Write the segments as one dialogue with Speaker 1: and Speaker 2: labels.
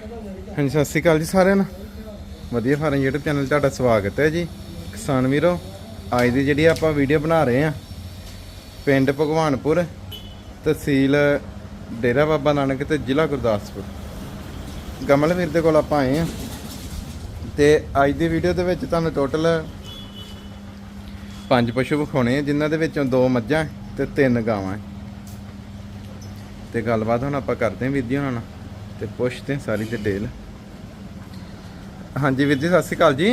Speaker 1: ਹਾਂਜੀ, ਸਤਿ ਸ਼੍ਰੀ ਅਕਾਲ ਜੀ ਸਾਰਿਆਂ ਨੂੰ। ਵਧੀਆ ਫਾਰਮ YouTube ਚੈਨਲ ਤੁਹਾਡਾ ਸਵਾਗਤ ਹੈ ਜੀ। ਕਿਸਾਨ ਵੀਰੋ, ਅੱਜ ਦੀ ਜਿਹੜੀ ਆਪਾਂ ਵੀਡੀਓ ਬਣਾ ਰਹੇ ਆ ਪਿੰਡ ਭਗਵਾਨਪੁਰ, ਤਹਿਸੀਲ ਡੇਰਾ ਬਾਬਾ ਨਾਨਕ ਤੇ ਜ਼ਿਲ੍ਹਾ ਗੁਰਦਾਸਪੁਰ। ਗਮਲ ਵੀਰ ਦੇ ਕੋਲ ਆਪਾਂ ਆਏ ਆ ਤੇ ਅੱਜ ਦੀ ਵੀਡੀਓ ਦੇ ਵਿੱਚ ਤੁਹਾਨੂੰ ਟੋਟਲ ਪੰਜ ਪਸ਼ੂ ਵਿਖਾਉਣੇ ਆ, ਜਿਨ੍ਹਾਂ ਦੇ ਵਿੱਚੋਂ ਦੋ ਮੱਝਾਂ ਤੇ ਤਿੰਨ ਗਾਵਾਂ। ਹੈ। ਤੇ ਗੱਲਬਾਤ ਹੁਣ ਆਪਾਂ ਕਰਦੇ ਹਾਂ ਵੀਡੀਓ ਨਾਲ। ਤੇ ਪੁੱਛਦੇ ਸਾਰੀ ਡਿਟੇਲ ਹਾਂਜੀ ਵੀਰ ਜੀ ਸਤਿ ਸ਼੍ਰੀ ਅਕਾਲ ਜੀ।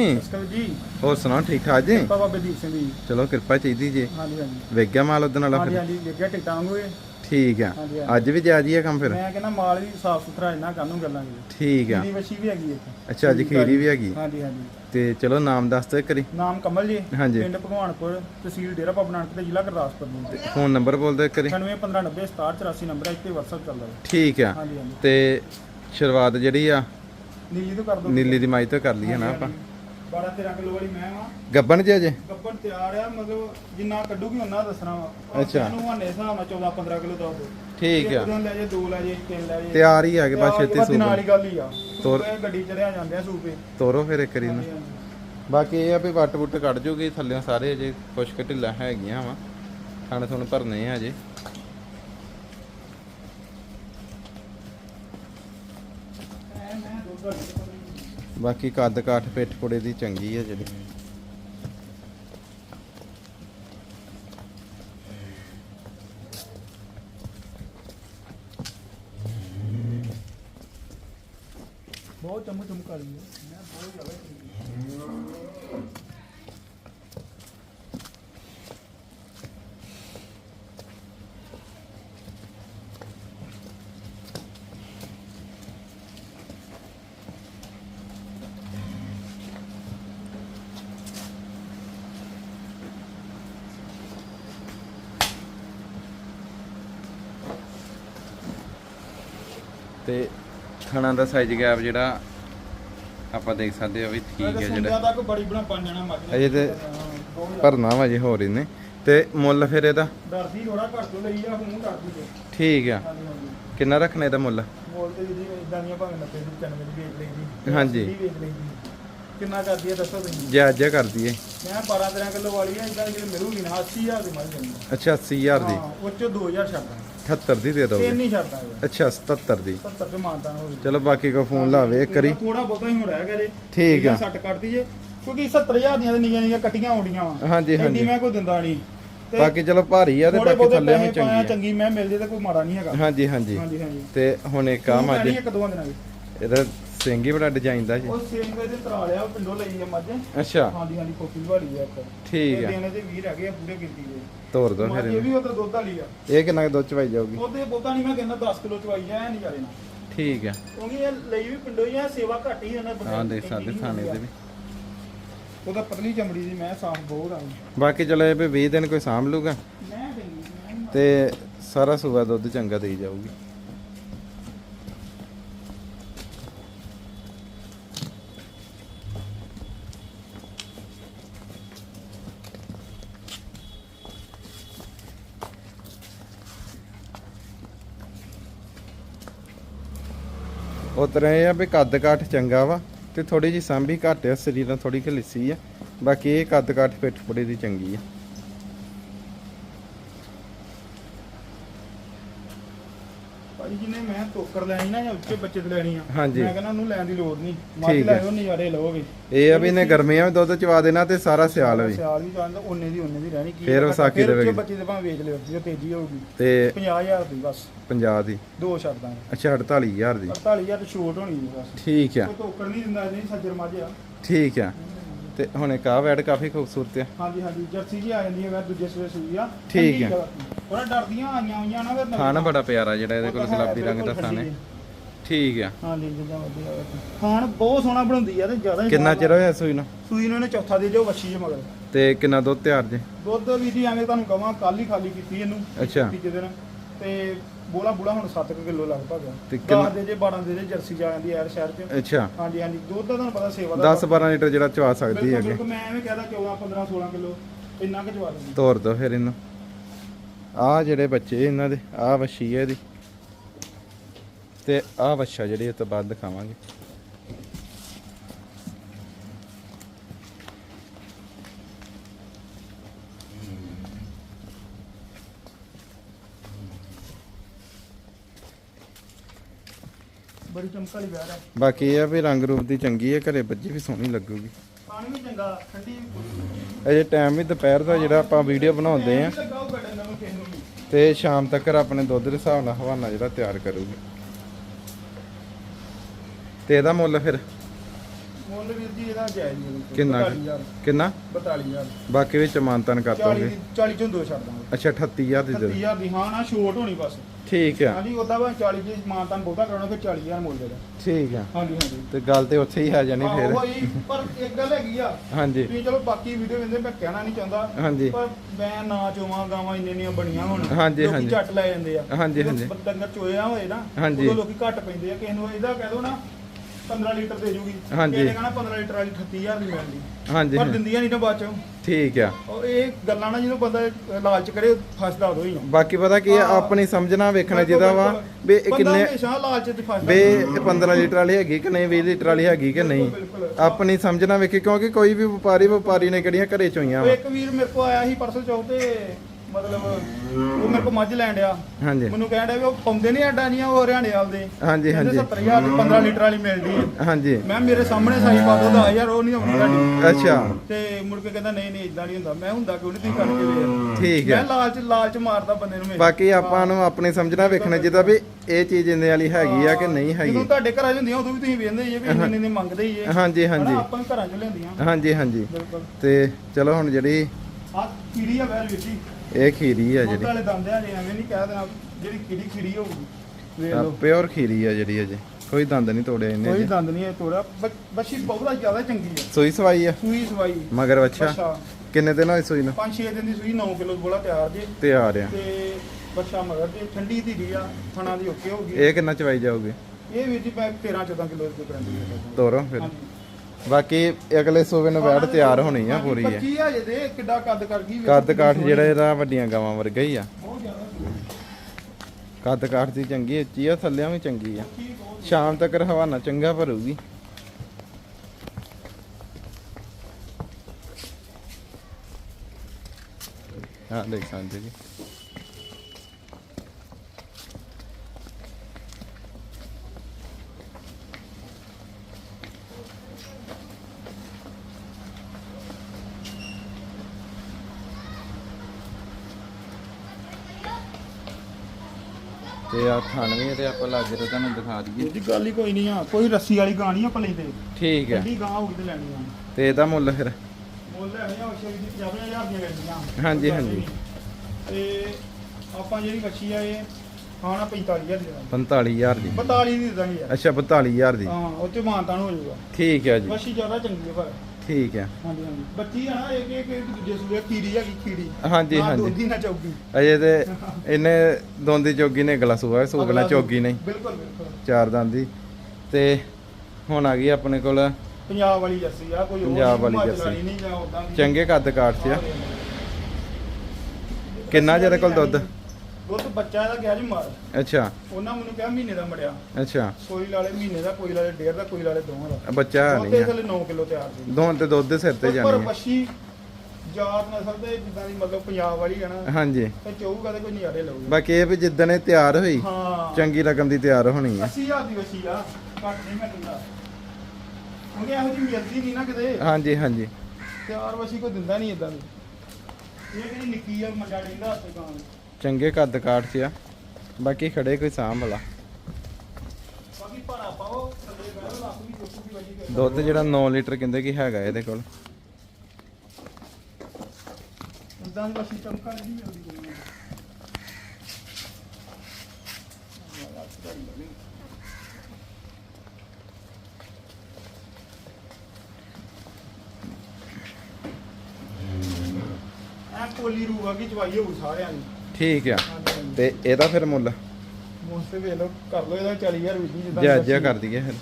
Speaker 1: ਹੋਰ ਸੁਣਾਓ ਠੀਕ ਠਾਕ ਜੀ?
Speaker 2: ਬਾਬਾ ਬਲਦੀਪ ਸਿੰਘ ਜੀ।
Speaker 1: ਚਲੋ ਕਿਰਪਾ ਚਾਹੀਦੀ ਜੀ।
Speaker 2: ਹਾਂਜੀ ਹਾਂਜੀ।
Speaker 1: ਵੇਖ ਗਿਆ ਮਾਲ ਉਹਦੇ ਨਾਲ
Speaker 2: ਹਾਂਜੀ
Speaker 1: ਫਿਰ
Speaker 2: ਹਾਂਜੀ ਲੱਗਿਆ ਟਿਕਟਾਂ ਇਹ।
Speaker 1: ਠੀਕ ਆ।
Speaker 2: ਹਾਂਜੀ, ਹਾਂਜੀ।
Speaker 1: ਅੱਜ ਵੀ ਜਾ ਜੀ ਆ ਕੰਮ ਫਿਰ?
Speaker 2: ਮੈਂ ਕਹਿੰਦਾ ਮਾਲ ਵੀ ਸਾਫ਼ ਸੁਥਰਾ ਇੰਨਾ ਕਾਨੂੰ ਗੱਲਾਂ ਜੀ
Speaker 1: ਠੀਕ ਆ।
Speaker 2: ਦੀ ਵਸ਼ੀ ਵੀ ਹੈਗੀ ਇੱਥੇ।
Speaker 1: ਅੱਛਾ ਅੱਜ ਖੀਰੀ ਵੀ ਹੈਗੀ।
Speaker 2: ਹਾਂਜੀ ਹਾਂਜੀ।
Speaker 1: ਤੇ ਚਲੋ ਨਾਮ ਦੱਸ ਦਿਓ ਕਰੀ
Speaker 2: ਨਾਮ ਕਮਲ ਜੀ।
Speaker 1: ਹਾਂਜੀ।
Speaker 2: ਪਿੰਡ ਭਗਵਾਨਪੁਰ ਤਹਿਸੀਲ ਡੇਰਾ ਬਾਬਾ ਨਾਨਕ ਤੇ ਜ਼ਿਲ੍ਹਾ ਗੁਰਦਾਸਪੁਰ ਜੀ
Speaker 1: ਫੋਨ ਨੰਬਰ ਬੋਲ ਦਿਓ ਕਰੀ
Speaker 2: 9515906784 ਨੰਬਰ ਹੈ ਇੱਥੇ WhatsApp ਚੱਲਦਾ ਹੈ
Speaker 1: ਠੀਕ ਆ।
Speaker 2: ਹਾਂਜੀ ਹਾਂਜੀ।
Speaker 1: ਤੇ ਸ਼ੁਰੂਆਤ ਜਿਹੜੀ ਆ
Speaker 2: ਨੀਲੀ ਤੋਂ ਕਰ ਦੋ।
Speaker 1: ਨੀਲੀ ਦੀ ਮਾਈ ਤੋਂ ਕਰ ਲਈਏ ਨਾ ਆਪਾਂ।
Speaker 2: 12 13 ਕਿਲੋ ਵਾਲੀ ਮੈਂ ਆ
Speaker 1: ਗੱਬਨ ਜੀ ਅਜੇ?
Speaker 2: ਗੱਬਣ ਤਿਆਰ ਆ ਮਤਲਬ ਜਿੰਨਾ ਕੱਢੂਗੀ ਉਹਨਾਂ ਦੱਸਣਾ ਵਾ।
Speaker 1: ਅੱਛਾ।
Speaker 2: ਇਹਨੂੰ ਹਾਨੇ ਹਿਸਾਬ ਨਾਲ 14 15 ਕਿਲੋ ਦੱਸ ਦਿਓ
Speaker 1: ਠੀਕ ਆ।
Speaker 2: ਇੱਕ ਦਿਨ ਲੈ ਜੇ ਦੋ ਲੈ ਜੇ ਤਿੰਨ ਲੈ ਜੇ।
Speaker 1: ਤਿਆਰ ਹੀ ਆ ਕੇ ਬਸ ਛੇਤੀ
Speaker 2: ਬਸ ਨਾਲ
Speaker 1: ਸੂਪ।
Speaker 2: ਹੀ ਗੱਲ ਹੀ ਆ।
Speaker 1: ਤੋਰ-
Speaker 2: ਸੂਪੇ ਗੱਡੀ ਚੜਿਆ ਜਾਂਦੇ ਆ ਸੂਪੇ।
Speaker 1: ਤੋਰੋ ਫਿਰ ਇੱਕ ਵਾਰੀ ਨੂੰ ਬਾਕੀ ਇਹ ਆ ਵੀ ਵੱਟ ਵੁੱਟ ਕੱਢ ਜੂਗੀ ਥੱਲੇ ਸਾਰੇ ਅਜੇ ਕੁਛ ਕੁ ਢਿੱਲਾ ਹੈਗੀਆਂ ਵਾ। ਖਾਣੇ ਤੁਹਾਨੂੰ ਭਰਨੇ ਆ ਅਜੇ। ਬਾਕੀ ਕੱਦ ਕਾਠ ਪਿੱਠ ਪੁੜੇ ਦੀ ਚੰਗੀ ਆ ਜਿਹੜੀ।
Speaker 2: ਬਹੁਤ ਚਮਕ ਚਮਕ ਆ ਰਹੀ ਹੈ ਮੈਂ ਬਹੁਤ ਜ਼ਿਆਦਾ ਚੰਗੀ
Speaker 1: ਤੇ ਖਾਣਾ ਦਾ ਸਾਈਜ਼ ਗੈਪ ਜਿਹੜਾ ਆਪਾਂ ਦੇਖ ਸਕਦੇ ਆ ਵੀ ਠੀਕ ਹੈ ਜਿਹੜਾ।
Speaker 2: ਤੱਕ ਬੜੀ ਬਣਾ ਬਣ ਜਾਣਾ ਮੱਝ ਨੇ।
Speaker 1: ਅਜੇ ਤੇ। ਭਰਨਾ ਵਾ ਜੇ ਹੋਰ ਇਹਨੇ। ਤੇ ਮੁੱਲ ਫਿਰ ਇਹਦਾ?
Speaker 2: ਡਰਦੀ ਥੋੜਾ ਘੱਟ ਤੋਂ ਲਈ ਆ ਹੁਣ ਡਰਦੀ ਤੇ
Speaker 1: ਠੀਕ ਆ।
Speaker 2: ਹਾਂਜੀ ਹਾਂਜੀ।
Speaker 1: ਕਿੰਨਾ ਰੱਖਣਾ ਇਹਦਾ ਮੁੱਲ?
Speaker 2: ਮੋਲ ਤੇ ਜਿਹਦੀ ਇਦਾਂ ਦੀਆਂ ਭਾਵੇਂ 90 ਦੀ 95 ਦੀ ਵੇਚ ਲਈਦੀ।
Speaker 1: ਹਾਂਜੀ।
Speaker 2: ਵੇਚ ਲਈਦੀ। ਕਿੰਨਾ ਕਰਦੀ ਹੈ ਦੱਸੋ ਤੁਸੀਂ?
Speaker 1: ਜਾਇਜ਼ ਜਿਹਾ ਕਰ ਦਈਏ
Speaker 2: ਮੈਂ 12 13 ਕਿਲੋ ਵਾਲੀ ਹੈ ਇਦਾਂ ਦੀ ਮਿਲੂਗੀ ਨਾ 80000 ਦੀ ਮੱਝ ਦੇਣੀ
Speaker 1: ਅੱਛਾ 80000 ਦੀ।
Speaker 2: ਹਾਂ ਉਹ ਚ 2000 ਛੱਡਦਾ
Speaker 1: 78 ਦੀ ਦੇ ਦੋਗੇ
Speaker 2: ਤਿੰਨ ਹੀ ਛੱਡਦਾ
Speaker 1: ਅੱਛਾ 77 ਦੀ।
Speaker 2: 70 ਤੇ ਮਾਨਤਾ ਹੋ
Speaker 1: ਚਲੋ ਬਾਕੀ ਕੋ ਫੋਨ ਲਾਵੇ ਇੱਕ ਕਰੀ
Speaker 2: ਥੋੜਾ ਬਹੁਤਾ ਹੀ ਹੁਣ ਰਹਿ ਗਿਆ ਜੇ।
Speaker 1: ਠੀਕ ਆ।
Speaker 2: ਸੱਟ ਕੱਟਦੀ ਜੇ ਕਿਉਂਕਿ 70000 ਦੀਆਂ ਤੇ ਨਿੱਕੀਆਂ ਨਿੱਕੀਆਂ ਕੱਟੀਆਂ ਆਉਂਦੀਆਂ ਵਾ।
Speaker 1: ਹਾਂਜੀ, ਹਾਂਜੀ।
Speaker 2: ਮੈਂ ਕੋਈ ਦਿੰਦਾ ਨਹੀਂ।
Speaker 1: ਬਾਕੀ ਚਲੋ ਭਾਰੀ ਆ ਤੇ ਬਾਕੀ ਥੱਲੇ ਵੀ ਚੰਗੀ ਆ।
Speaker 2: ਚੰਗੀ ਮੈਂ ਮਿਲ ਜੇ ਤਾਂ ਕੋਈ ਮਾੜਾ ਨਹੀਂ ਹੈਗਾ।
Speaker 1: ਹਾਂਜੀ ਹਾਂਜੀ।
Speaker 2: ਹਾਂਜੀ ਹਾਂਜੀ।
Speaker 1: ਤੇ ਹੁਣ ਇੱਕ ਆ ਮੱਝ
Speaker 2: ਇੱਕ ਦੋਵਾਂ ਦਿਨਾਂ ਵਿੱਚ
Speaker 1: ਇਹਦਾ ਸਿੰਘ ਹੀ ਬੜਾ ਡਿਜ਼ਾਈਨ ਦਾ ਜੀ।
Speaker 2: ਉਹ ਸੇਮ ਦੇ ਤਰਾ ਲਿਆ ਉਹ ਪਿੰਡੋਂ ਲਈ ਆ ਮੱਝ।
Speaker 1: ਅੱਛਾ।
Speaker 2: ਹਾਂਜੀ ਹਾਂਜੀ ਕੋਪੀ ਵਾਲੀ ਆ ਇੱਕ।
Speaker 1: ਠੀਕ ਆ।
Speaker 2: ਦੇਣੇ ਤੇ 20 ਹੈਗੇ ਆ ਪੂਰੇ ਗਿਣਤੀ ਦੇ।
Speaker 1: ਤੋਰ ਦੋ ਫਿਰ
Speaker 2: ਇਹ ਵੀ ਉਹ ਤਾਂ ਦੁੱਧ ਵਾਲੀ ਆ।
Speaker 1: ਇਹ ਕਿੰਨਾ ਕੁ ਦੁੱਧ ਚਵਾਈ ਜਾਊਗੀ?
Speaker 2: ਉਹਦੇ ਬਹੁਤਾ ਨਹੀਂ ਮੈਂ ਕਹਿੰਦਾ 10 ਕਿਲੋ ਚਵਾਈ ਜਾਏ ਨਹੀਂ ਜਾਰੇ ਨਾ।
Speaker 1: ਠੀਕ ਆ।
Speaker 2: ਕਿਉਂਕਿ ਇਹ ਲਈ ਵੀ ਪਿੰਡੋਂ ਹੀ ਆ ਸੇਵਾ ਘੱਟ ਹੀ ਉਹਨਾਂ
Speaker 1: ਹਾਂ ਦੇਖ ਸਕਦੇ ਥਾਣੇ ਦੇ ਵੀ।
Speaker 2: ਉਹਦਾ ਪਤਲੀ ਚਮੜੀ ਦੀ ਮੈਂ ਸਾਫ਼ ਬਹੁਤ ਆ।
Speaker 1: ਬਾਕੀ ਚਲੋ ਇਹ ਵੀ 20 ਦਿਨ ਕੋਈ ਸਾਂਭ ਲੂਗਾ। ਤੇ ਸਾਰਾ ਸੂਆ ਦੁੱਧ ਚੰਗਾ ਦੇਈ ਜਾਊਗੀ। ਉਤਰੇ ਇਹ ਆ ਵੀ ਕੱਦ ਕਾਠ ਚੰਗਾ ਵਾ ਤੇ ਥੋੜੀ ਜੀ ਸਾਂਭੀ ਘੱਟ ਆ, ਸਰੀਰਾਂ ਥੋੜੀ ਕਿ ਲਿੱਸੀ ਆ, ਬਾਕੀ ਇਹ ਕੱਦ ਕਾਠ ਪਿੱਠ ਫੁੜੇ ਦੀ ਚੰਗੀ ਆ।
Speaker 2: ਭਾਜੀ ਜਿਹਨੇ ਮੈਂ ਟੋਕਰ ਲੈਣੀ ਨਾ ਜਾਂ ਉੱਚੇ ਬੱਚੇ ਤੇ ਲੈਣੀ ਆ
Speaker 1: ਹਾਂਜੀ।
Speaker 2: ਮੈਂ ਕਹਿੰਦਾ ਉਹਨੂੰ ਲੈਣ ਦੀ ਲੋੜ ਨਹੀਂ। ਮੱਝ
Speaker 1: ਠੀਕ ਹੈ।
Speaker 2: ਲੈ ਲਓ ਨਜ਼ਾਰੇ ਲਓਗੇ।
Speaker 1: ਇਹ ਆ ਵੀ ਇਹਨੇ ਗਰਮੀਆਂ ਵਿੱਚ ਦੁੱਧ ਚਵਾ ਦੇਣਾ ਤੇ ਸਾਰਾ ਸਿਆਲ ਵੀ।
Speaker 2: ਸਿਆਲ ਵੀ ਜਾਂਦਾ ਉਹਨੇ ਦੀ ਉਹਨੇ ਦੀ ਰਹਿਣੀ। ਕੀ
Speaker 1: ਫਿਰ
Speaker 2: ਆ,
Speaker 1: ਵਿਸਾਖੀ ਦੇ
Speaker 2: ਉੱਚੇ
Speaker 1: ਵਿੱਚ।
Speaker 2: ਬੱਚੇ ਦੇ ਭਾਵੇਂ ਵੇਚ ਲਿਓ ਜੇ ਤੇਜ਼ੀ ਹੋਊਗੀ।
Speaker 1: ਤੇ
Speaker 2: 50000 ਦੀ ਬਸ।
Speaker 1: 50 ਦੀ।
Speaker 2: ਦੋ ਛੱਡਦਾ
Speaker 1: ਅੱਛਾ 48000 ਦੀ।
Speaker 2: 48000 ਤੇ ਛੋਟ ਹੋਣੀ ਜੀ ਬਸ।
Speaker 1: ਠੀਕ ਆ
Speaker 2: ਕੋਈ ਟੋਕਰ ਨਹੀਂ ਦਿੰਦਾ ਨਹੀਂ ਸੱਜਰ ਮੱਝ ਆ।
Speaker 1: ਠੀਕ ਆ ਤੇ ਹੁਣ ਆ ਵੈਡ ਕਾਫੀ ਖੂਬਸੂਰਤ ਆ।
Speaker 2: ਹਾਂਜੀ ਹਾਂਜੀ ਜਰਸੀ ਜੀ ਆ ਜਾਂਦੀ ਹੈ ਵੇ ਦੂਜੇ ਸਵੇਰ ਸੂਈ ਆ।
Speaker 1: ਠੀਕ ਆ।
Speaker 2: ਉਹਨਾਂ ਡਰਦੀਆਂ ਆਈਆਂ ਹੋਈਆਂ ਨਾ ਫਿਰ।
Speaker 1: ਥਾਣਾ ਬੜਾ ਪਿਆਰਾ ਜਿਹੜਾ ਇਹਦੇ ਕੋਲ ਗੁਲਾਬੀ ਰੰਗ ਦਾ ਹੈ। ਠੀਕ ਆ।
Speaker 2: ਹਾਂਜੀ ਜਿੱਦਾਂ ਵਧੀਆ। ਖਾਣ ਬਹੁਤ ਸੋਹਣਾ ਬਣਾਉਂਦੀ ਆ ਤੇ ਜ਼ਿਆਦਾ ਹੀ
Speaker 1: ਕਿੰਨਾ ਚਿਰ ਹੋਇਆ ਸੂਈ ਨੂੰ?
Speaker 2: ਸੂਈ ਨੂੰ ਇਹਨੇ ਚੌਥਾ ਦੇ ਜੋ ਵੱਛੀ ਜੇ ਮਗਰ।
Speaker 1: ਤੇ ਕਿੰਨਾ ਦੁੱਧ ਤਿਆਰ ਜੇ?
Speaker 2: ਦੁੱਧ ਵੀ ਜੀ ਐਵੇਂ ਤੁਹਾਨੂੰ ਕਹਾਂ ਕੱਲ ਹੀ ਖਾਲੀ ਕੀਤੀ ਇਹਨੂੰ।
Speaker 1: ਅੱਛਾ।
Speaker 2: ਤੀਜੇ ਦਿਨ। ਤੇ ਬੋਲਾ ਬੁਲਾ ਹੁਣ 7 ਕਿਲੋ ਲਗਭਗ
Speaker 1: ਤੇ ਕਿੰਨਾ-
Speaker 2: 10 ਦੇ ਜੇ 12 ਦੇ ਜੇ ਜਰਸੀ ਜਾ ਜਾਂਦੀ ਐ ਸ਼ਹਿਰ ਚ।
Speaker 1: ਅੱਛਾ।
Speaker 2: ਹਾਂਜੀ ਹਾਂਜੀ ਦੁੱਧ ਦਾ ਤੁਹਾਨੂੰ ਪਤਾ ਸੇਵਾ ਦਾ
Speaker 1: 10 12 ਲੀਟਰ ਜਿਹੜਾ ਚਵਾ ਸਕਦੀ
Speaker 2: ਬਿਲਕੁਲ
Speaker 1: ਹੈਗੇ।
Speaker 2: ਬਿਲਕੁਲ ਮੈਂ ਐਵੇਂ ਕਹਦਾ 14 15 16 ਕਿਲੋ ਇੰਨਾ ਕੁ ਚਵਾ ਦਿੰਦੀ
Speaker 1: ਤੋਰ ਦੋ ਫਿਰ ਇਹਨੂੰ। ਆ ਜਿਹੜੇ ਬੱਚੇ ਇਹਨਾਂ ਦੇ ਆ ਵਛੀ ਹੈ ਇਹਦੀ। ਤੇ ਆਹ ਵੱਛਾ ਜਿਹੜੀ ਇਹ ਤੋਂ ਬਾਅਦ ਦਿਖਾਵਾਂਗੇ।
Speaker 2: ਬੜੀ ਚਮਕ ਵਾਲੀ ਵੈੜ ਹੈ
Speaker 1: ਬਾਕੀ ਇਹ ਆ ਵੀ ਰੰਗ ਰੂਪ ਦੀ ਚੰਗੀ ਹੈ ਘਰੇ ਬੱਜੀ ਵੀ ਸੋਹਣੀ ਲੱਗੂਗੀ।
Speaker 2: ਪਾਣੀ ਵੀ ਚੰਗਾ ਠੰਡੀ
Speaker 1: ਅਜੇ ਟਾਈਮ ਵੀ ਦੁਪਹਿਰ ਦਾ ਜਿਹੜਾ ਆਪਾਂ ਵੀਡੀਓ ਬਣਾਉਂਦੇ ਆ।
Speaker 2: ਲੱਗਾ ਉਹ ਗੱਡਣ ਨੂੰ ਕਿਸੇ ਨੂੰ ਵੀ।
Speaker 1: ਤੇ ਸ਼ਾਮ ਤੱਕ ਆਪਣੇ ਦੁੱਧ ਦੇ ਹਿਸਾਬ ਨਾਲ ਹਵਾਨਾ ਜਿਹੜਾ ਤਿਆਰ ਕਰੂਗੀ। ਤੇ ਇਹਦਾ ਮੁੱਲ ਫਿਰ?
Speaker 2: ਮੁੱਲ ਵੀਰ ਜੀ ਇਹਦਾ ਜਾਇਜ਼ ਹੀ ਹੈ
Speaker 1: ਕਿੰਨਾ ਕੁ?
Speaker 2: 42000
Speaker 1: ਕਿੰਨਾ?
Speaker 2: 42000
Speaker 1: ਬਾਕੀ ਵਿੱਚ ਮਾਨਤਨ ਕਰ
Speaker 2: 40
Speaker 1: ਦੋਗੇ?
Speaker 2: ਦੀ 40 ਚੋਂ ਦੋ ਛੱਡ ਦਾਂਗੇ।
Speaker 1: ਅੱਛਾ 38000 ਦੀ ਦੇ ਦਿਓ।
Speaker 2: 30000 ਦੀ ਹਾਂ ਨਾ ਛੋਟ ਹੋਣੀ ਬਸ।
Speaker 1: ਠੀਕ ਆ।
Speaker 2: ਹਾਂਜੀ ਉਦਾਂ ਵਾ 40 ਦੀ ਮਾਨਤਾਨ ਬਹੁਤਾ ਕਰਾਉਣਾ ਫਿਰ 40000 ਮੁੱਲ ਦੇਦਾ
Speaker 1: ਠੀਕ ਆ।
Speaker 2: ਹਾਂਜੀ ਹਾਂਜੀ।
Speaker 1: ਤੇ ਗੱਲ ਤੇ ਉੱਥੇ ਹੀ ਆ ਜਾਣੀ ਫਿਰ।
Speaker 2: ਪਰ ਇੱਕ ਗੱਲ ਹੈਗੀ ਆ।
Speaker 1: ਹਾਂਜੀ।
Speaker 2: ਚਲੋ ਬਾਕੀ ਵੀਡੀਓ ਵੇਂਦੇ ਮੈਂ ਕਹਿਣਾ ਨਹੀਂ ਚਾਹੁੰਦਾ।
Speaker 1: ਹਾਂਜੀ।
Speaker 2: ਪਰ ਮੈਂ ਨਾ ਚੋਵਾਂ ਗਾਵਾਂ ਇੰਨੇ ਇੰਨੀਆਂ ਬਣੀਆਂ ਹੁਣ।
Speaker 1: ਹਾਂਜੀ, ਹਾਂਜੀ।
Speaker 2: ਝੱਟ ਲੈ ਜਾਂਦੇ ਆ।
Speaker 1: ਹਾਂਜੀ, ਹਾਂਜੀ।
Speaker 2: ਡੰਗਰ ਚੋਇਆ ਹੋਏ ਨਾ। ਉਦੋਂ ਲੋਕੀ ਘੱਟ ਪੈਂਦੇ ਆ। ਕਿਸੇ ਨੂੰ ਇਹਦਾ ਕਹਿ ਦੋ ਨਾ 15 ਲੀਟਰ ਦੇ ਜੂਗੀ।
Speaker 1: ਹਾਂਜੀ।
Speaker 2: ਕਿਸੇ ਨੇ ਕਹਣਾ 15 ਲੀਟਰ ਵਾਲੀ 38000 ਦੀ ਮਿਲਦੀ
Speaker 1: ਹਾਂਜੀ
Speaker 2: ਪਰ
Speaker 1: ਹਾਂਜੀ।
Speaker 2: ਦਿੰਦੀਆਂ ਨਹੀਂ ਨਾ ਬਾਅਦ ਚੋਂ।
Speaker 1: ਠੀਕ ਆ।
Speaker 2: ਉਹ ਇਹ ਗੱਲਾਂ ਨਾ ਜਦੋਂ ਬੰਦਾ ਲਾਲਚ ਕਰੇ ਫਸਦਾ ਉਦੋਂ ਹੀ ਆ।
Speaker 1: ਬਾਕੀ ਪਤਾ ਕੀ ਆ। ਆਪਣੀ ਸਮਝਣਾ ਵੇਖਣਾ ਜਿਹਦਾ ਵਾ ਵੀ ਇਹ
Speaker 2: ਬੰਦਾ
Speaker 1: ਕਿੰਨੇ
Speaker 2: ਹਮੇਸ਼ਾ ਲਾਲਚ ਤੇ ਫਸਦਾ।
Speaker 1: ਵੀ ਇਹ 15 ਲੀਟਰ ਵਾਲੀ ਹੈਗੀ ਕਿ ਨਹੀਂ 20 ਲੀਟਰ ਵਾਲੀ ਹੈਗੀ ਕਿ ਨਹੀਂ। ਆਪਣੀ ਸਮਝਣਾ ਵੇਖੀ ਕਿਉਂਕਿ ਕੋਈ ਵੀ ਵਪਾਰੀ ਵਪਾਰੀ ਨੇ ਕਿਹੜੀਆਂ ਘਰੇ ਚੋਈਆਂ ਵਾ।
Speaker 2: ਇੱਕ ਵੀਰ ਮੇਰੇ ਕੋ ਆਇਆ ਸੀ ਪਰਸੋਂ ਚੌਥ ਤੇ ਮਤਲਬ ਉਹ ਮੇਰੇ ਕੋ ਮੱਝ ਲੈਣ ਡਿਆ।
Speaker 1: ਹਾਂਜੀ।
Speaker 2: ਮੈਨੂੰ ਕਹਿਣ ਡਿਆ ਵੀ ਉਹ ਪਾਉਂਦੇ ਨਹੀਂ ਆਡਾਂ ਦੀਆਂ ਉਹ ਹਰਿਆਣੇ ਵਾਲਦੇ
Speaker 1: ਹਾਂਜੀ ਹਾਂਜੀ।
Speaker 2: 70000 ਦੀ 15 ਲੀਟਰ ਵਾਲੀ ਮਿਲਦੀ ਹੈ।
Speaker 1: ਹਾਂਜੀ।
Speaker 2: ਮੈਂ ਮੇਰੇ ਸਾਹਮਣੇ ਸਾਈ ਪਾ ਦੋ 10000 ਉਹ ਨਹੀਂ ਆਉਣੀ ਸਾਡੀ।
Speaker 1: ਅੱਛਾ।
Speaker 2: ਤੇ ਮੁੜ ਕੇ ਕਹਿੰਦਾ ਨਹੀਂ ਨਹੀਂ ਇਦਾਂ ਨਹੀਂ ਹੁੰਦਾ। ਮੈਂ ਹੁੰਦਾ ਕਿਉਂ ਨਹੀਂ ਤੁਸੀਂ ਕਰਕੇ ਵੇਖ।
Speaker 1: ਠੀਕ
Speaker 2: ਮੈਂ
Speaker 1: ਹੈ।
Speaker 2: ਲਾਲਚ ਲਾਲਚ ਮਾਰਦਾ ਬੰਦੇ ਨੂੰ।
Speaker 1: ਬਾਕੀ ਆਪਾਂ ਨੂੰ ਆਪਣੀ ਸਮਝਣਾ ਵੇਖਣਾ ਜਿਹਦਾ ਵੀ ਇਹ ਚੀਜ਼ ਇੰਨੇ ਵਾਲੀ ਹੈਗੀ ਆ ਕਿ ਨਹੀਂ
Speaker 2: ਜਦੋਂ
Speaker 1: ਹੈਗੀ
Speaker 2: ਤੁਹਾਡੇ ਘਰਾਂ 'ਚ ਹੁੰਦੀਆਂ ਉਦੋਂ ਵੀ ਤੁਸੀਂ ਵੇਖਦੇ ਹੀ ਵੀ ਇੰਨੇ ਇੰਨੇ ਮੰਗਦੇ ਹੀ ਆ
Speaker 1: ਹਾਂਜੀ ਹਾਂਜੀ।
Speaker 2: ਆਪਾਂ ਘਰਾਂ 'ਚ ਲੈਂਦੀਆਂ
Speaker 1: ਹਾਂਜੀ ਹਾਂਜੀ। ਤੇ ਚਲੋ ਹੁਣ ਜਿਹੜੀ
Speaker 2: ਆ ਕੀੜੀ ਆ ਵੈਲ ਵਿੱਚ ਹੀ।
Speaker 1: ਇਹ ਖੀਰੀ ਆ ਜਿਹੜੀ।
Speaker 2: ਵਾਲੇ ਦੰਦ ਆ ਜੇ ਐਵੇਂ ਨਹੀਂ ਕਹਿ ਦੇਣਾ ਜਿਹੜੀ ਕੀੜੀ ਖੀੜੀ ਹੋਊਗੀ ਵੇਖ ਲਓ।
Speaker 1: ਪਿਓਰ ਖੀਰੀ ਆ ਜਿਹੜੀ ਅਜੇ। ਕੋਈ ਦੰਦ ਨਹੀਂ ਤੋੜੇ ਇਹਨੇ
Speaker 2: ਕੋਈ
Speaker 1: ਅਜੇ।
Speaker 2: ਦੰਦ ਨਹੀਂ ਹੈ ਤੋੜਾ ਬੱਛੀ ਬਹੁਤ ਜ਼ਿਆਦਾ ਚੰਗੀ ਹੈ
Speaker 1: ਸੂਈ ਸਵਾਈ ਆ?
Speaker 2: ਸੂਈ ਸਵਾਈ।
Speaker 1: ਮਗਰ
Speaker 2: ਬੱਛਾ
Speaker 1: ਕਿੰਨੇ ਦਿਨ ਹੋਏ ਸੂਈ ਨੂੰ?
Speaker 2: 5-6 ਦਿਨ ਦੀ ਸੂਈ 9 ਕਿਲੋ ਬੋਲਾ ਤਿਆਰ ਜੇ।
Speaker 1: ਤੇ ਆ। ਰਿਹਾ
Speaker 2: ਤੇ ਬੱਛਾ ਮਗਰ ਤੇ ਠੰਡੀ ਧੀਰੀ ਆ ਥਣਾ ਦੀ ਓਕੇ ਹੋ ਗਈ
Speaker 1: ਇਹ ਕਿੰਨਾ ਚਵਾਈ ਜਾਊਗੀ?
Speaker 2: ਇਹ ਵੀਰ ਜੀ ਮੈਂ 13-14 ਕਿਲੋ ਦੇ ਪੈਂਦੀ ਹੈ
Speaker 1: ਤੋਰੋ ਫਿਰ।
Speaker 2: ਹਾਂਜੀ।
Speaker 1: ਬਾਕੀ ਅਗਲੇ ਸੂਬੇ ਨੂੰ ਬੈਠ ਤਿਆਰ ਹੋਣੀ ਆ ਪੂਰੀ ਹੈ
Speaker 2: 25 ਹਜੇ ਦੇ ਕਿੱਡਾ ਕੱਦ ਕਰ ਗਈ
Speaker 1: ਕੱਦ ਕਾਠ। ਜਿਹੜਾ ਇਹਦਾ ਵੱਡੀਆਂ ਗਾਵਾਂ ਵਰਗਾ ਹੀ ਆ।
Speaker 2: ਬਹੁਤ ਜ਼ਿਆਦਾ ਸੋਹਣੀ।
Speaker 1: ਕੱਦ ਕਾਠ ਦੀ ਚੰਗੀ ਉੱਚੀ ਆ ਥੱਲਿਆਂ ਵੀ ਚੰਗੀ ਆ। ਸ਼ਾਮ ਤੱਕ ਹਵਾਨਾ ਚੰਗਾ ਭਰੂਗੀ। ਹਾਂ ਦੇਖ ਸਕਦੇ ਜੀ। ਤੇ ਆ ਥਣ ਵੀ ਤੇ ਆਪਾਂ ਲਾਗੇ ਤੋਂ ਤੁਹਾਨੂੰ ਦਿਖਾ ਦਈਏ।
Speaker 2: ਇਹਦੀ ਗੱਲ ਹੀ ਕੋਈ ਨਹੀਂ ਆ। ਕੋਈ ਰੱਸੀ ਵਾਲੀ ਗਾਂ ਨਹੀਂ ਆ ਭਲੇ ਤੇ।
Speaker 1: ਠੀਕ ਹੈ।
Speaker 2: ਠੰਡੀ ਗਾਂ ਹੋਊਗੀ ਤੇ ਲੈਣੀ ਆ?
Speaker 1: ਤੇ ਇਹਦਾ ਮੁੱਲ ਫਿਰ?
Speaker 2: ਮੁੱਲ ਹੈਗੇ ਆ ਅਕਸ਼ਰ ਦੀ 50000 ਦੀਆਂ ਗੱਡੀਆਂ
Speaker 1: ਹਾਂਜੀ, ਹਾਂਜੀ।
Speaker 2: ਤੇ ਆਪਾਂ ਜਿਹੜੀ ਬੱਚੀ ਆ ਇਹ ਖਾਣਾ 45000 ਦੀ ਦੇਵਾਂਗੇ
Speaker 1: 45000 ਦੀ।
Speaker 2: 42 ਦੀ ਦਾਂਗੇ
Speaker 1: ਅੱਛਾ 42000 ਦੀ।
Speaker 2: ਹਾਂ ਉਹ ਚ ਮਾਨਤਾਨ ਹੋ ਜਾਊਗਾ।
Speaker 1: ਠੀਕ ਹੈ ਜੀ।
Speaker 2: ਬੱਚੀ ਜ਼ਿਆਦਾ ਚੰਗੀ ਹੈ ਪਰ।
Speaker 1: ਠੀਕ ਹੈ।
Speaker 2: ਹਾਂਜੀ ਹਾਂਜੀ। ਬੱਚੀ ਆ ਨਾ ਇੱਕ ਇੱਕ ਇੱਕ ਦੂਜੇ ਸੂਏ ਖੀਰੀ ਹੈਗੀ ਖੀਰੀ।
Speaker 1: ਹਾਂਜੀ
Speaker 2: ਨਾ
Speaker 1: ਹਾਂਜੀ।
Speaker 2: ਨਾ ਚੌਗੀ।
Speaker 1: ਅਜੇ ਤੇ ਇਹਨੇ ਦੋਂਦੀ ਜੋਗੀ ਨੇ ਅਗਲਾ ਸੂਆ ਸੂਗਲਾ ਚੋਗੀ ਨਹੀਂ
Speaker 2: ਬਿਲਕੁਲ ਬਿਲਕੁਲ।
Speaker 1: ਚਾਰ ਦੰਦੀ। ਤੇ ਹੁਣ ਆ ਗਈ ਆਪਣੇ ਕੋਲ
Speaker 2: ਪੰਜਾਬ ਵਾਲੀ ਜਰਸੀ ਆ ਕੋਈ ਹੋਰ
Speaker 1: ਪੰਜਾਬ
Speaker 2: ਨਹੀਂ,
Speaker 1: ਵਾਲੀ
Speaker 2: ਹਿਮਾਚਲ
Speaker 1: ਜਰਸੀ।
Speaker 2: ਨਹੀਂ ਜਾਂ ਉਦਾਂ ਦੀ।
Speaker 1: ਚੰਗੇ ਕੱਦ ਕਾਠ 'ਚ ਆ। ਕਿੰਨਾ ਜਿਹਦੇ ਕੋਲ ਦੁੱਧ?
Speaker 2: ਦੁੱਧ ਬੱਚਾ ਇਹਦਾ ਗਿਆ ਜੀ ਮਾਰ।
Speaker 1: ਅੱਛਾ।
Speaker 2: ਉਹਨਾਂ ਮੈਨੂੰ ਕਿਹਾ ਮਹੀਨੇ ਦਾ ਮੜਿਆ।
Speaker 1: ਅੱਛਾ।
Speaker 2: ਕੋਈ ਲਾਲੇ ਮਹੀਨੇ ਦਾ ਕੋਈ ਲਾਲੇ ਡੇਢ ਦਾ ਕੋਈ ਲਾਲੇ ਦੋਵਾਂ ਦਾ।
Speaker 1: ਬੱਚਾ
Speaker 2: ਦੁੱਧ
Speaker 1: ਨਹੀਂ
Speaker 2: ਇਹ
Speaker 1: ਆ
Speaker 2: ਥੱਲੇ 9 ਕਿਲੋ ਤਿਆਰ ਸੀ।
Speaker 1: ਦੋਨ ਤੇ ਦੁੱਧ ਦੇ ਸਿਰ ਤੇ
Speaker 2: ਪਰ
Speaker 1: ਜਾਣੀ ਹੈ
Speaker 2: ਬੱਛੀ ਜਾਤ ਨਸਲ ਦੇ ਜਿੱਦਾਂ ਦੀ ਮਤਲਬ ਪੰਜਾਬ ਵਾਲੀ ਹੈ ਨਾ
Speaker 1: ਹਾਂਜੀ।
Speaker 2: ਤੇ ਚੋਊਗਾ ਤੇ ਕੋਈ ਨਜ਼ਾਰੇ ਲਊਗਾ।
Speaker 1: ਬਾਕੀ ਇਹ ਵੀ ਜਿੱਦਣ ਇਹ ਤਿਆਰ ਹੋਈ
Speaker 2: ਹਾਂ।
Speaker 1: ਚੰਗੀ ਰਕਮ ਦੀ ਤਿਆਰ ਹੋਣੀ ਹੈ
Speaker 2: 80000 ਦੀ ਬੱਛੀ ਆ ਘੱਟ ਨਹੀਂ ਮੈਂ ਦਿੰਦਾ। ਕਿਉਂਕਿ ਇਹੋ ਜਿਹੀ ਮਿਲਦੀ ਨਹੀਂ ਨਾ ਕਿਤੇ।
Speaker 1: ਹਾਂਜੀ ਹਾਂਜੀ।
Speaker 2: ਤਿਆਰ ਬੱਛੀ ਕੋਈ ਦਿੰਦਾ ਨਹੀਂ ਇਦਾਂ ਦੀ। ਇਹ ਕਿਹੜੀ ਨਿੱਕੀ ਆ ਮੰਡਾ ਲੈਂਦਾ ਹੱਥ ਗਾਂ ਨੂੰ।
Speaker 1: ਚੰਗੇ ਕੱਦ ਕਾਠ 'ਚ ਆ। ਬਾਕੀ ਖੜੇ ਕੋਈ ਸਾਂਭ ਦੁੱਧ ਜਿਹੜਾ 9 ਲੀਟਰ ਕਹਿੰਦੇ ਕਿ ਹੈਗਾ ਇਹਦੇ ਕੋਲ।
Speaker 2: ਏਦਾਂ ਦੀ ਬੱਛੀ ਚਮਕਾ ਨਹੀਂ ਮਿਲਦੀ ਕੋਲੀ ਰੂ ਵਰਗੀ ਚਵਾਈ ਹੋਊ ਸਾਰਿਆਂ ਦੀ।
Speaker 1: ਠੀਕ ਆ।
Speaker 2: ਹਾਂਜੀ ਹਾਂਜੀ
Speaker 1: ਤੇ ਇਹਦਾ ਫਿਰ ਮੁੱਲ?
Speaker 2: ਮੋਸਤੇ ਵੇਖ ਲਓ ਕਰ ਲਓ ਇਹਦਾ 40000 ਵੀ ਜਿੱਦਾਂ
Speaker 1: ਜਾ ਜਾ ਕਰ ਦਈਏ ਫਿਰ।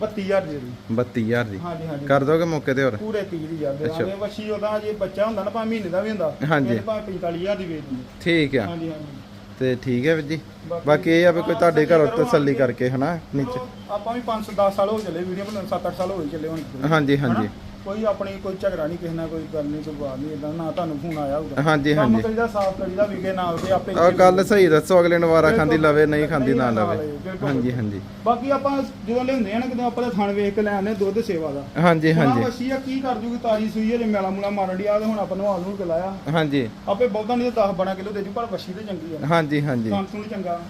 Speaker 2: 32000 ਦੇ ਦੀ
Speaker 1: 32000 ਦੀ।
Speaker 2: ਹਾਂਜੀ ਹਾਂਜੀ।
Speaker 1: ਕਰ ਦੋਗੇ ਮੌਕੇ ਤੇ ਹੋਰ?
Speaker 2: ਪੂਰੇ 30000 ਦੇ। ਆਂਦੇ ਵਸ਼ੀ ਉਹਦਾ ਜੇ ਬੱਚਾ ਹੁੰਦਾ ਨਾ ਭਾਵੇਂ ਮਹੀਨੇ ਦਾ ਵੀ ਹੁੰਦਾ
Speaker 1: ਹਾਂਜੀ।
Speaker 2: ਭਾਵੇਂ 45000 ਦੀ ਵੇਚ ਦਿੰਦੇ।
Speaker 1: ਠੀਕ ਆ।
Speaker 2: ਹਾਂਜੀ ਹਾਂਜੀ।
Speaker 1: ਤੇ ਠੀਕ ਹੈ ਵੀਰ ਜੀ। ਬਾਕੀ ਇਹ ਆ ਵੀ ਕੋਈ ਤੁਹਾਡੇ ਘਰੋਂ ਤਸੱਲੀ ਕਰਕੇ ਹਨਾ ਨੀਚੇ।
Speaker 2: ਆਪਾਂ ਵੀ 5 10 ਸਾਲ ਹੋ ਚੱਲੇ ਵੀਡੀਓ ਬਣਾਉਣ 7-8 ਸਾਲ ਹੋ ਚੱਲੇ ਹੁਣ।
Speaker 1: ਹਾਂਜੀ? ਹਾਂਜੀ।
Speaker 2: ਕੋਈ ਆਪਣੀ ਕੋਈ ਝਗੜਾ ਨਹੀਂ ਕਿਸੇ ਨਾਲ ਕੋਈ ਗੱਲ ਨਹੀਂ ਕੋਈ ਬਾਤ ਨਹੀਂ ਇਦਾਂ ਨਾ ਤੁਹਾਨੂੰ ਫੋਨ ਆਇਆ ਹੋਊਗਾ।
Speaker 1: ਹਾਂਜੀ
Speaker 2: ਕੰਮ
Speaker 1: ਹਾਂਜੀ
Speaker 2: ਕਰੀਦਾ ਸਾਫ਼ ਕਰੀਦਾ ਵਿਕੇ ਨਾਲ ਤੇ ਆਪੇ
Speaker 1: ਆ ਗੱਲ ਸਹੀ ਦੱਸੋ ਅਗਲੇ ਨੂੰ ਵਾਰਾ ਖਾਂਦੀ ਲਵੇ ਨਹੀਂ ਖਾਂਦੀ ਨਾ ਲਵੇ। ਹਾਂਜੀ ਹਾਂਜੀ।
Speaker 2: ਬਾਕੀ ਆਪਾਂ ਜਦੋਂ ਲਿਆਉਂਦੇ ਆ ਨਾ ਕਿਤੇ ਆਪਾਂ ਤਾਂ ਥਣ ਵੇਖ ਕੇ ਲੈ ਆਉਂਦੇ ਦੁੱਧ ਸੇਵਾ ਦਾ।
Speaker 1: ਹਾਂਜੀ
Speaker 2: ਹੁਣ
Speaker 1: ਹਾਂਜੀ।
Speaker 2: ਵੱਛੀ ਆ ਕੀ ਕਰ ਜੂਗੀ ਤਾਜੀ ਸੂਈ ਹੈ ਜੇ ਮੇਲਾ ਮੂਲਾ ਮਾਰਨ ਦੀ ਆ ਤੇ ਹੁਣ ਆਪਾਂ ਨੂੰ ਆਲੂ ਕੇ ਲਾਇਆ
Speaker 1: ਹਾਂਜੀ।
Speaker 2: ਆਪੇ ਬਹੁਤਾ ਨਹੀਂ 10 12 ਕਿਲੋ ਦੇ ਜੂ ਪਰ ਵੱਛੀ ਤੇ ਚੰਗੀ ਆ।
Speaker 1: ਹਾਂਜੀ ਹਾਂਜੀ।
Speaker 2: ਖਾਣ ਸੁਣ ਚੰਗਾ।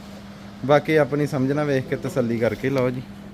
Speaker 1: ਬਾਕੀ ਆਪਣੀ ਸਮਝਣਾ ਵੇਖ ਕੇ ਤਸੱਲੀ ਕਰਕੇ ਲਓ ਜੀ।